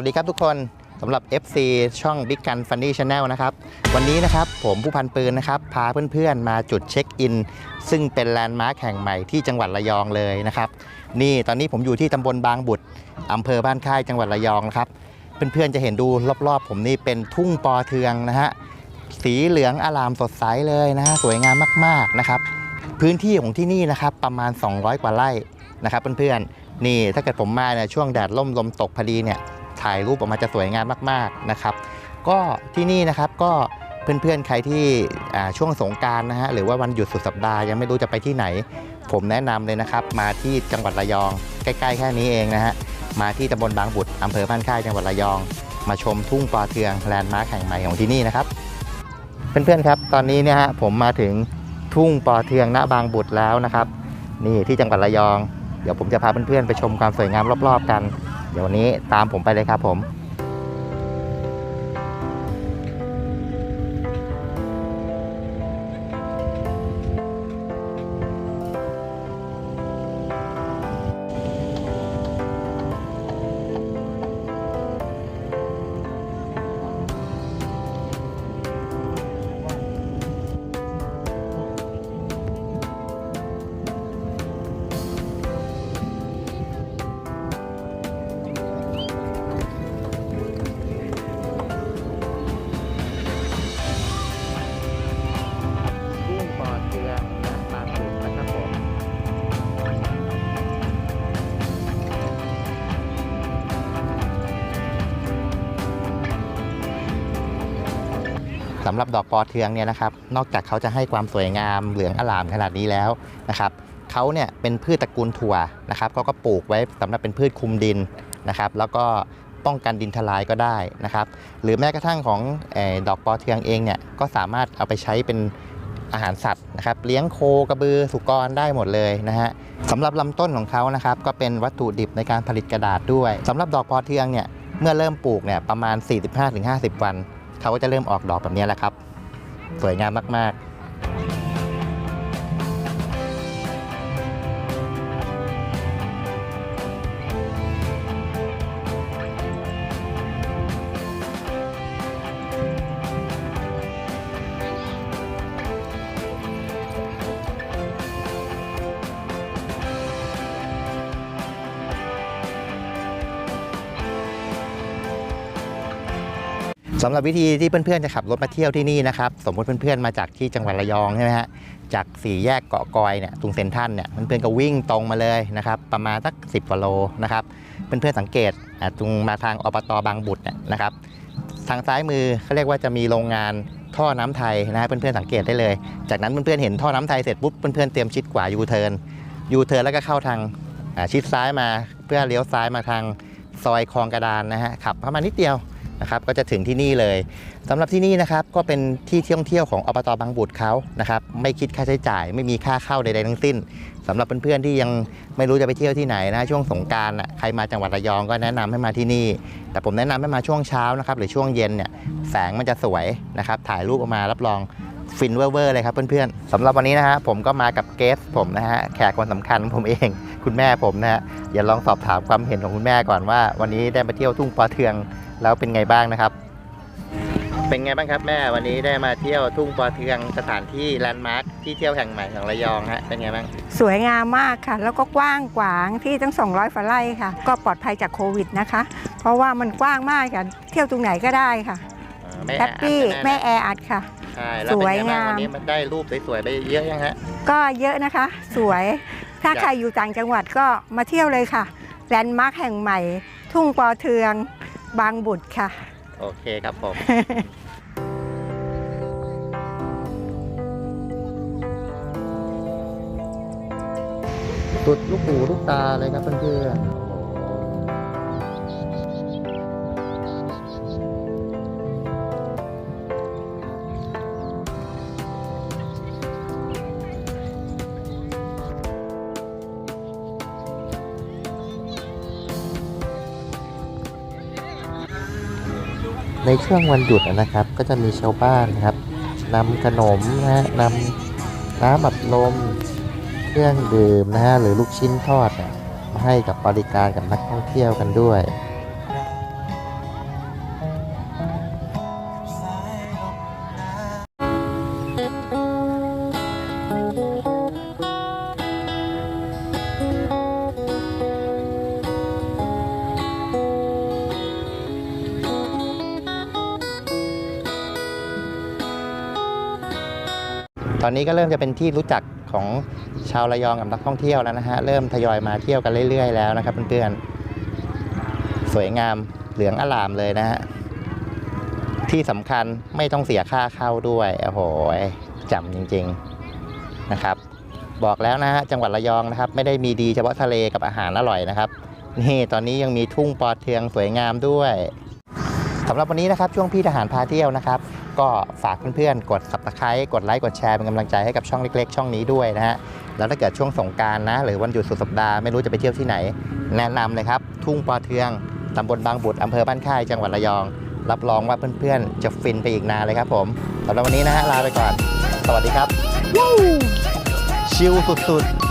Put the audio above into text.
วัสดีครับทุกคนสำหรับ FC ช่อง Big Gun Funny Channel นะครับ วันนี้นะครับผมผู้พันปืนนะครับ พาเพื่อนๆมาจุดเช็คอิน ซึ่งเป็นแลนด์มาร์คแห่งใหม่ที่จังหวัดระยองเลยนะครับ นี่ตอนนี้ผมอยู่ที่ตำบลบางบุตรอำเภอบ้านค่ายจังหวัดระยองนะครับ เพื่อนๆจะเห็นดูรอบๆ ผมนี่เป็นทุ่งปอเทืองนะฮะสีเหลืองอลามสดใสเลยนะฮะสวยงามมากๆนะครับ พื้นที่ของที่นี่นะครับประมาณ 200 กว่าไร่นะครับเพื่อนๆนี่ถ้าเกิดผมมาเนี่ยช่วงแดดล่มลมตกพอดีเนี่ย ถ่ายรูปออกมาจะสวยงามมากๆนะครับ ก็ที่นี่นะครับก็เพื่อนๆ ใครที่ช่วงสงการนะฮะหรือว่าวันหยุดสุดสัปดาห์ยังไม่รู้จะไปที่ไหน ผมแนะนำเลยนะครับ มาที่จังหวัดระยอง ใกล้ๆ แค่นี้เองนะฮะมาที่ตำบลบางบุตรอำเภอบ้านค่ายจังหวัดระยอง มาชมทุ่งปอเทืองแลนด์มาร์คแห่งใหม่ของที่นี่นะครับ เพื่อนๆครับ ตอนนี้เนี่ยฮะผมมาถึงทุ่งปอเทืองณบางบุตรแล้วนะครับ นี่ที่จังหวัดระยอง เดี๋ยวผมจะพาเพื่อนๆไปชมความสวยงามรอบๆกัน เดี๋ยววันนี้ตามผมไปเลยครับผม สำหรับดอกปอเทืองเนี่ยนะครับนอกจากเขาจะให้ความสวยงามเหลืองอลามขนาดนี้แล้วนะครับเขาเนี่ยเป็นพืชตระกูลถั่วนะครับเขาก็ปลูกไว้สำหรับเป็นพืชคุมดินนะครับแล้วก็ป้องกันดินทลายก็ได้นะครับ หรือแม้กระทั่งของอดอกปอเทืองเองเนี่ยก็สามารถเอาไปใช้เป็นอาหารสัตว์นะครับเลี้ยงโคกระบือสุกรได้หมดเลยนะฮะสำหรับลำต้นของเขานะครับก็เป็นวัตถุดิบในการผลิตกระดาษด้วยสำหรับดอกปอเทืองเนี่ยเมื่อเริ่มปลูกเนี่ยประมาณ 45-50 วัน เขาก็จะเริ่มออกดอกแบบนี้แหละครับ สวยงามมากๆ สำหรับวิธีที่เพื่อนๆจะขับรถมาเที่ยวที่นี่นะครับสมมติเพื่อนๆมาจากที่จังหวัดระยองใช่ไหมฮะจากสี่แยกเกาะกอยเนี่ยตรงเซนทันเนี่ยเพื่อนๆก็วิ่งตรงมาเลยนะครับประมาณสัก 10กว่าโลนะครับเพื่อนๆสังเกตตรงมาทางอบตบางบุตรเนี่ยนะครับทางซ้ายมือเขาเรียกว่าจะมีโรงงานท่อน้ำไทยนะฮะเพื่อนๆสังเกตได้เลย จากนั้นเพื่อนๆเห็นท่อน้ำไทยเสร็จปุ๊บเพื่อนๆเตรียมชิดขวายูเทิร์นยูเทิร์นแล้วก็เข้าทางชิดซ้ายมาเพื่อเลี้ยวซ้ายมาทางซอยคลองกระดานนะฮะขับเข้ามานิดเดียว นะครับก็จะถึงที่นี่เลยสำหรับที่นี่นะครับก็เป็นที่ท่องเที่ยวของอบตบางบุตรเขานะครับไม่คิดค่าใช้จ่าย ไม่มีค่าเข้าใดๆทั้งสิ้นสำหรับเพื่อนๆที่ยังไม่รู้จะไปเที่ยวที่ไหนนะช่วงสงการารใครมาจังหวัดระยองก็แนะนำให้มาที่นี่ แต่ผมแนะนำให้มาช่วงเช้านะครับหรือช่วงเย็นเนี่ยแสงมันจะสวยนะครับถ่ายรูปออกมารับรองฟินเวอร์เลยครับเพื่อนๆสำหรับวันนี้นะฮะผมก็มากับเกสผมนะฮะแขกคนสำคัญผมเอง คุณแม่ผมนะฮะอย่าลองสอบถามความเห็นของคุณแม่ก่อนว่า วันนี้ได้มาเที่ยวทุ่งปอเทือง แล้วเป็นไงบ้างนะครับ เป็นไงบ้างครับแม่วันนี้ได้มาเที่ยวทุ่งปอเทืองสถานที่แลนด์มาร์คที่เที่ยวแห่งใหม่ของระยองฮะเป็นไงบ้างสวยงามมากค่ะ แล้วก็กว้างขวางที่ตั้ง 200ฝาไร่ค่ะ ก็ปลอดภัยจากโควิดนะคะ เพราะว่ามันกว้างมากค่ะเที่ยวตรงไหนก็ได้ค่ะเออไม่แฮปปี้แออัดใช่หไม่แออัดค่ะ ใช่แล้วเป็นไงบ้างสวยงาม วันนี้มันได้รูปสวยๆไปเยอะยังฮะ ก็เยอะนะคะ สวย ถ้าอยาก ใครอยู่ต่างจังหวัดก็มาเที่ยวเลยค่ะแลนด์มาร์คแห่งใหม่ ทุ่งปอเทือง บางบุตรค่ะ โอเคครับผม สุดลูกหูลูกตาเลยครับเพื่อนๆ ในช่วงวันหยุดนะครับ ก็จะมีชาวบ้านนะครับนำขนมนะฮะนำน้ำอัดลมเครื่องดื่มนะฮะหรือลูกชิ้นทอดเนี่ยมาให้กับบริการกับนักท่องเที่ยวกันด้วย ตอนนี้ก็เริ่มจะเป็นที่รู้จักของชาวระยองกับนักท่องเที่ยวแล้วนะฮะ เริ่มทยอยมาเที่ยวกันเรื่อย ๆ แล้วนะครับเพื่อนๆ สวยงามเหลืองอลามเลยนะฮะ ที่สำคัญไม่ต้องเสียค่าเข้าด้วย โอ้โหจำจริง ๆนะครับ บอกแล้วนะฮะจังหวัดระยองนะครับ ไม่ได้มีดีเฉพาะทะเลกับอาหารอร่อยนะครับ นี่ตอนนี้ยังมีทุ่งปอเทืองสวยงามด้วย สำหรับวันนี้นะครับช่วงพี่ทหารพาเที่ยวนะครับ ก็ฝากเพื่อนๆ กด subscribe กดไลค์กดแชร์เป็นกำลังใจให้กับช่องเล็กๆ ช่องนี้ด้วยนะฮะแล้วถ้าเกิดช่วงสงการนะ หรือวันหยุดสุดสัปดาห์ไม่รู้จะไปเที่ยวที่ไหน แนะนำเลยครับ ทุ่งปอเทืองตำบลบางบุตรอำเภอบ้านค่ายจังหวัดระยอง รับรองว่าเพื่อนๆ จะฟินไปอีกนานเลยครับผมสำหรับวันนี้นะฮะลาไปก่อน สวัสดีครับชิลสุดๆ